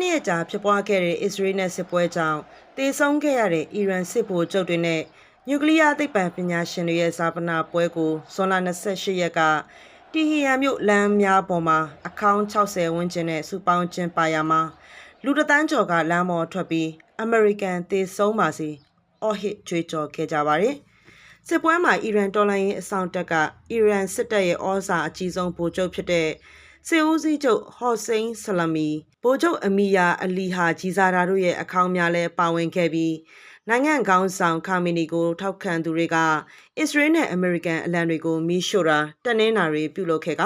နှစ်ရက်ကြာဖြစ်ပွားခဲ့တဲ့အစ္စရေးနဲ့စစ်ပွဲကြောင့်တေဆုံးခဲ့ရတဲ့အီရန်စစ်ဗိုလ်ချုပ်တွေနဲ့နျူကလ িয়ার သိပ္ပံပညာရှင်တွေရဲ့ဇာပနာပွဲကိုဇွန်လ28ရက်ကတီဟီယန်မြို့လမ်းများပေါ်မှာအခေါင်း60ဝန်းကျင်နဲ့စူပေါင်းကျင်းပါရမှာလူတစ်သန်းကျော်ကလမ်းပေါ်ထွက်ပြီးအမေရိကန်တေဆုံးပါစီအော်ဟစ်ကြွေးကြော်ခဲ့ကြပါတယ်စစ်ပွဲမှာအီရန်တော်လှန်ရေးအဆောင်တပ်ကအီရန်စစ်တပ်ရဲ့ဩဇာအကြီးဆုံးဗိုလ်ချုပ်ဖြစ်တဲ့ စစ်ဦးစီးချုပ်ဟော့စိန်ဆလမီဗိုလ်ချုပ်အမီယာအလီဟာဂျီဇာရာတို့ရဲ့အခေါင်းများလဲပါဝင်ခဲ့ပြီးနိုင်ငံကောင်းဆောင်ခါမီနီကို ထောက်ခံသူတွေကအစ္စရေးနဲ့အမေရိကန်အလံတွေကိုမီးရှို့တာတက်နှင်းတာတွေပြုလုပ်ခဲ့က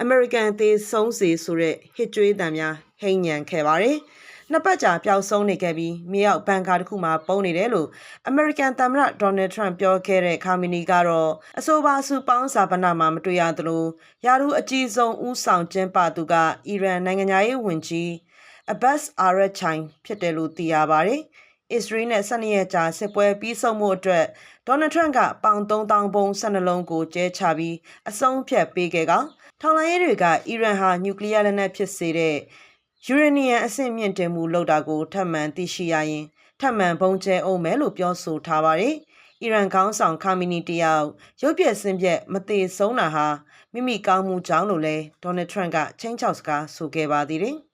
အမေရိကန်သေးဆုံးစေဆိုတဲ့ဟစ်ကြွေးတံများဟိမ့်ညံခဲ့ပါတယ်။ နှစ်ပတ်ကြာပျောက်ဆုံးနေခဲ့ပြီးမြေအောက်ဘန်ကာတစ်ခုမှာပုံနေတယ်လို့အမေရိကန်သမ္မတဒေါ်နယ်ထရန့်ပြောခဲ့တဲ့ခါမီနီကတော့အဆိုပါစုပေါင်းစာပနာမှာမတွေ့ရသလိုယာရူအကြီးဆုံးဦးဆောင်ကျင်းပသူကအီရန်နိုင်ငံရေးဝန်ကြီးအဘတ်စ်အာရချိုင်ဖြစ်တယ်လို့သိရပါတယ်။အစ္စရေးနဲ့12ရက်ကြာစစ်ပွဲပြီးဆုံးမှုအတွက်ဒေါ်နယ်ထရန့်ကပေါင်3000ဘုံ12လုံးကိုကျဲချပြီးအဆုံးဖြတ်ပေးခဲ့ကထောင်လိုင်းရေးတွေက အီရန်ဟာနျူကလ িয়ার လက်နက်ဖြစ်စေတဲ့ ယူရေနီယံအဆင့်မြင့်တင်မှုလုပ်တာကိုထပ်မံသိရှိရရင်ထပ်မံပုံကျဲအောင်မယ်လို့ပြောဆိုထားပါတယ်။အီရန်ခေါင်းဆောင်ခါမီနီတယောက်ရုပ်ပြက်ဆင်းပြက်မသေးဆုံးတာဟာမိမိကောင်းမှုကြောင့်လို့လဲဒေါ်နယ်ထရန့်ကချင်းချောက်စကားဆိုခဲ့ပါသေးတယ်။